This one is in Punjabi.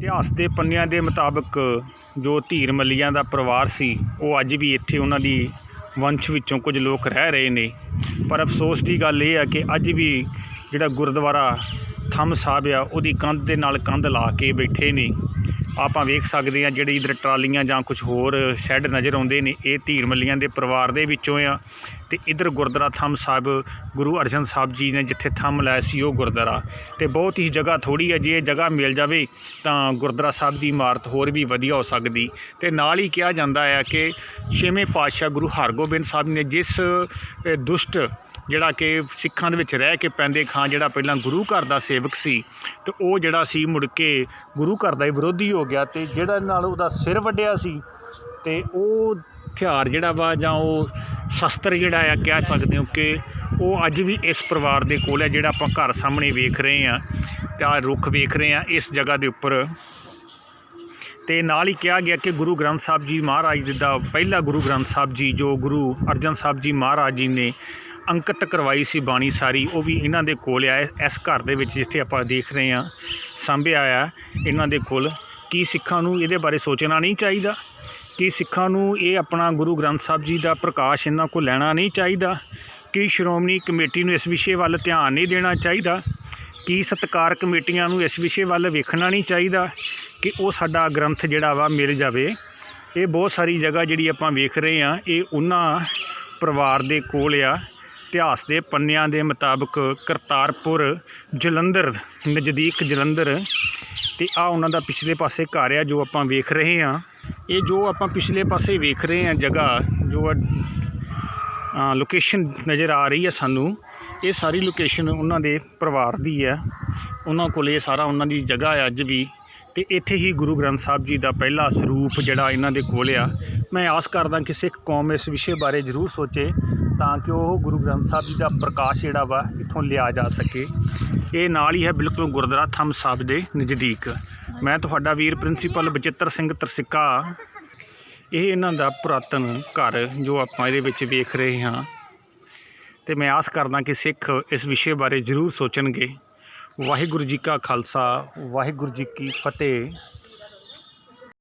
ਇਤਿਹਾਸ ਦੇ ਪੰਨਿਆਂ ਦੇ ਮੁਤਾਬਕ ਜੋ ਧੀਰ ਮੱਲੀਆਂ ਦਾ ਪਰਿਵਾਰ ਸੀ, ਉਹ ਅੱਜ ਵੀ ਇੱਥੇ ਉਹਨਾਂ ਦੀ ਵੰਸ਼ ਵਿੱਚੋਂ ਕੁਝ ਲੋਕ ਰਹਿ ਰਹੇ ਨੇ। ਪਰ ਅਫਸੋਸ ਦੀ ਗੱਲ ਇਹ ਆ ਕਿ ਅੱਜ ਵੀ ਜਿਹੜਾ ਗੁਰਦੁਆਰਾ ਥੰਮ ਸਾਹਿਬ ਆ, ਉਹਦੀ ਕੰਧ ਦੇ ਨਾਲ ਕੰਧ ਲਾ ਕੇ ਬੈਠੇ ਨੇ। ਆਪਾਂ ਵੇਖ ਸਕਦੇ ਆ ਜਿਹੜੇ ਇਧਰ ਟਰਾਲੀਆਂ ਜਾਂ ਕੁਝ ਹੋਰ ਸ਼ੈੱਡ ਨਜ਼ਰ ਆਉਂਦੇ ਨੇ, ਇਹ ਧੀਰ ਮੱਲੀਆਂ ਦੇ ਪਰਿਵਾਰ ਦੇ ਵਿੱਚੋਂ ਆ। ਤੇ ਇਧਰ ਗੁਰਦੁਆਰਾ ਥੰਮ ਸਾਹਿਬ, ਗੁਰੂ ਅਰਜਨ ਸਾਹਿਬ ਜੀ ਨੇ ਜਿੱਥੇ ਥੰਮ ਲਾਇਆ ਸੀ ਉਹ ਗੁਰਦੁਆਰਾ। ਤੇ ਬਹੁਤ ਹੀ ਜਗ੍ਹਾ ਥੋੜੀ ਹੈ ਜੇ ਇਹ ਜਗ੍ਹਾ ਮਿਲ ਜਾਵੇ ਤਾਂ ਗੁਰਦੁਆਰਾ ਸਾਹਿਬ ਦੀ ਇਮਾਰਤ ਹੋਰ ਵੀ ਵਧੀਆ ਹੋ ਸਕਦੀ। ਤੇ ਨਾਲ ਹੀ ਕਿਹਾ ਜਾਂਦਾ ਹੈ ਕਿ ਛੇਵੇਂ ਪਾਤਸ਼ਾਹ ਗੁਰੂ ਹਰਗੋਬਿੰਦ ਸਾਹਿਬ ਨੇ ਜਿਸ ਦੁਸ਼ਟ ਜਿਹੜਾ ਕਿ ਸਿੱਖਾਂ ਦੇ ਵਿੱਚ ਰਹਿ ਕੇ ਪੈਂਦੇ ਖਾਂ, ਜਿਹੜਾ ਪਹਿਲਾਂ ਗੁਰੂ ਘਰ ਦਾ ਸੇਵਕ ਸੀ, ਤੇ ਉਹ ਜਿਹੜਾ ਸੀ ਮੁੜ ਕੇ ਗੁਰੂ ਘਰ ਦਾ ਹੀ ਵਿਰੋਧੀ ਹੋ ਗਿਆ ਤੇ ਜਿਹੜਾ ਨਾਲ ਉਹਦਾ ਸਿਰ ਵੱਢਿਆ ਸੀ ਤੇ ਉਹ ਹਥਿਆਰ ਜਿਹੜਾ ਵਾ ਜਾਂ ਉਹ ਸ਼ਸਤਰ ਜਿਹੜਾ ਆ, ਕਹਿ ਸਕਦੇ ਹੋ ਕਿ ਉਹ ਅੱਜ ਵੀ ਇਸ ਪਰਿਵਾਰ ਦੇ ਕੋਲ ਹੈ, ਜਿਹੜਾ ਆਪਾਂ ਘਰ ਸਾਹਮਣੇ ਵੇਖ ਰਹੇ ਆ ਤੇ ਆਹ ਰੁੱਖ ਵੇਖ ਰਹੇ ਆ ਇਸ ਜਗ੍ਹਾ ਦੇ ਉੱਪਰ। ਤੇ ਨਾਲ ਹੀ ਕਿਹਾ ਗਿਆ ਕਿ ਗੁਰੂ ਗ੍ਰੰਥ ਸਾਹਿਬ ਜੀ ਮਹਾਰਾਜ ਜੀ ਦਾ ਪਹਿਲਾ ਗੁਰੂ ਗ੍ਰੰਥ ਸਾਹਿਬ ਜੀ, ਜੋ ਗੁਰੂ ਅਰਜਨ ਸਾਹਿਬ ਜੀ ਮਹਾਰਾਜ ਜੀ ਨੇ ਅੰਕਿਤ ਕਰਵਾਈ ਸੀ ਬਾਣੀ ਸਾਰੀ, ਉਹ ਵੀ ਇਹਨਾਂ ਦੇ ਕੋਲ ਆ, ਇਸ ਘਰ ਦੇ ਵਿੱਚ ਜਿੱਥੇ ਆਪਾਂ ਦੇਖ ਰਹੇ ਹਾਂ, ਸਾਂਭਿਆ ਆ, ਇਹਨਾਂ ਦੇ ਕੋਲ। ਕੀ ਸਿੱਖਾਂ ਨੂੰ ਇਹਦੇ ਬਾਰੇ ਸੋਚਣਾ ਨਹੀਂ ਚਾਹੀਦਾ? ਕਿ ਸਿੱਖਾਂ ਨੂੰ ਇਹ ਆਪਣਾ ਗੁਰੂ ਗ੍ਰੰਥ ਸਾਹਿਬ ਜੀ ਦਾ ਪ੍ਰਕਾਸ਼ ਇਹਨਾਂ ਕੋਲ ਲੈਣਾ ਨਹੀਂ ਚਾਹੀਦਾ? ਕਿ ਸ਼੍ਰੋਮਣੀ ਕਮੇਟੀ ਨੂੰ ਇਸ ਵਿਸ਼ੇ ਵੱਲ ਧਿਆਨ ਨਹੀਂ ਦੇਣਾ ਚਾਹੀਦਾ? ਕੀ ਸਤਕਾਰ ਕਮੇਟੀਆਂ ਨੂੰ ਇਸ ਵਿਸ਼ੇ ਵੱਲ ਵੇਖਣਾ ਨਹੀਂ ਚਾਹੀਦਾ? ਕਿ ਉਹ ਸਾਡਾ ਗ੍ਰੰਥ ਜਿਹੜਾ ਵਾ ਮਿਲ ਜਾਵੇ। ਇਹ ਬਹੁਤ ਸਾਰੀ ਜਗ੍ਹਾ ਜਿਹੜੀ ਆਪਾਂ ਵੇਖ ਰਹੇ ਆ ਇਹ ਉਹਨਾਂ ਪਰਿਵਾਰ ਦੇ ਕੋਲ ਆ। ਇਤਿਹਾਸ ਦੇ ਪੰਨਿਆਂ ਦੇ ਮੁਤਾਬਕ ਕਰਤਾਰਪੁਰ ਜਲੰਧਰ, ਨਜ਼ਦੀਕ ਜਲੰਧਰ ਤੇ ਆ ਉਹਨਾਂ ਦਾ ਪਿਛਲੇ ਪਾਸੇ ਘਰ ਆ ਜੋ ਆਪਾਂ ਵੇਖ ਰਹੇ ਆ ਇਹ ਜੋ ਆਪਾਂ ਪਿਛਲੇ ਪਾਸੇ ਵੇਖ ਰਹੇ ਆ ਜਗ੍ਹਾ, ਜੋ ਲੋਕੇਸ਼ਨ ਨਜ਼ਰ ਆ ਰਹੀ ਹੈ ਸਾਨੂੰ, ਇਹ ਸਾਰੀ ਲੋਕੇਸ਼ਨ ਉਹਨਾਂ ਦੇ ਪਰਿਵਾਰ ਦੀ ਹੈ ਉਹਨਾਂ ਕੋਲ ਇਹ ਸਾਰਾ ਉਹਨਾਂ ਦੀ ਜਗ੍ਹਾ ਹੈ ਅੱਜ ਵੀ। ਤੇ ਇੱਥੇ ਹੀ ਗੁਰੂ ਗ੍ਰੰਥ ਸਾਹਿਬ ਜੀ ਦਾ ਪਹਿਲਾ ਸਰੂਪ ਜਿਹੜਾ ਇਹਨਾਂ ਦੇ ਕੋਲ ਆ। ਮੈਂ ਆਸ ਕਰਦਾ ਕਿ ਸਿੱਖ ਕੌਮ ਇਸ ਵਿਸ਼ੇ ਬਾਰੇ ਜ਼ਰੂਰ ਸੋਚੇ। ਤਾਂ ਕਿ ਉਹ ਗੁਰੂ ਗ੍ਰੰਥ ਸਾਹਿਬ ਜੀ ਦਾ ਪ੍ਰਕਾਸ਼ ਜਿਹੜਾ ਵਾ ਇੱਥੋਂ ਲਿਆ ਜਾ ਸਕੇ। ਇਹ ਨਾਲ ਹੀ ਹੈ ਬਿਲਕੁਲ ਗੁਰਦੁਆਰਾ ਥੰਮ ਸਾਹਿਬ ਦੇ ਨਜ਼ਦੀਕ। ਮੈਂ ਤੁਹਾਡਾ ਵੀਰ ਪ੍ਰਿੰਸੀਪਲ ਬਚਿੱਤਰ ਸਿੰਘ ਤਰਸਿੱਕਾ। ਇਹ ਇਹਨਾਂ ਦਾ ਪੁਰਾਤਨ ਘਰ ਜੋ ਆਪਾਂ ਇਹਦੇ ਵਿੱਚ ਵੇਖ ਰਹੇ ਹਾਂ। ਤੇ ਮੈਂ ਆਸ ਕਰਦਾ ਕਿ ਸਿੱਖ ਇਸ ਵਿਸ਼ੇ ਬਾਰੇ ਜ਼ਰੂਰ ਸੋਚਣਗੇ। ਵਾਹਿਗੁਰੂ ਜੀ ਕਾ ਖਾਲਸਾ, ਵਾਹਿਗੁਰੂ ਜੀ ਕੀ ਫਤਿਹ।